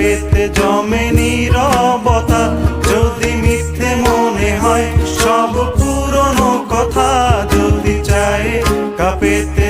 কাপেতে জমে নীরবতা যদি মিথ্যে মনে হয় সব পুরনো কথা যদি চায় কাপেতে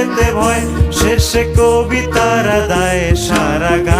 যেতে ভয় শেষে কবিতারা দায় সারা গান